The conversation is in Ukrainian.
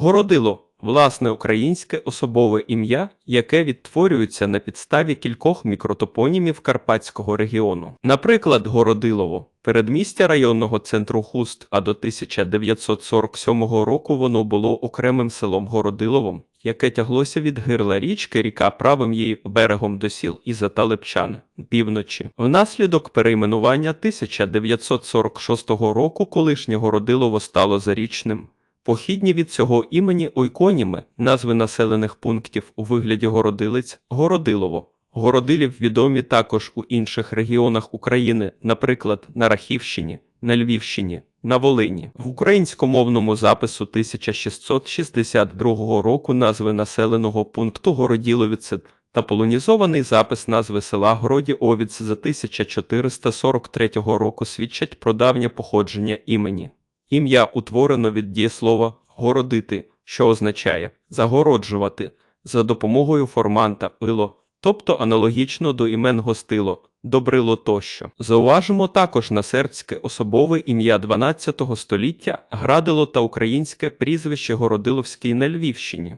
Городило власне українське особове ім'я, яке відтворюється на підставі кількох мікротопонімів Карпатського регіону. Наприклад, Городилово передмістя районного центру Хуст, а до 1947 року воно було окремим селом Городиловом, яке тяглося від гирла річки ріка правим її берегом до сіл і Талепчан, півночі. Внаслідок перейменування 1946 року колишнє Городилово стало зарічним. Похідні від цього імені ойконіми, назви населених пунктів у вигляді Городилиць, Городилово. Городилів відомі також у інших регіонах України, наприклад, на Рахівщині, на Львівщині, на Волині. В українськомовному запису 1662 року назви населеного пункту Городіловіце та полонізований запис назви села Гроді Овіц за 1443 року свідчать про давнє походження імені. Ім'я утворено від дієслова городити, що означає загороджувати за допомогою форманта пило, тобто аналогічно до імен гостило, добрило тощо. Зауважимо також на сербське особове ім'я 12 століття Градило та українське прізвище Городиловський на Львівщині.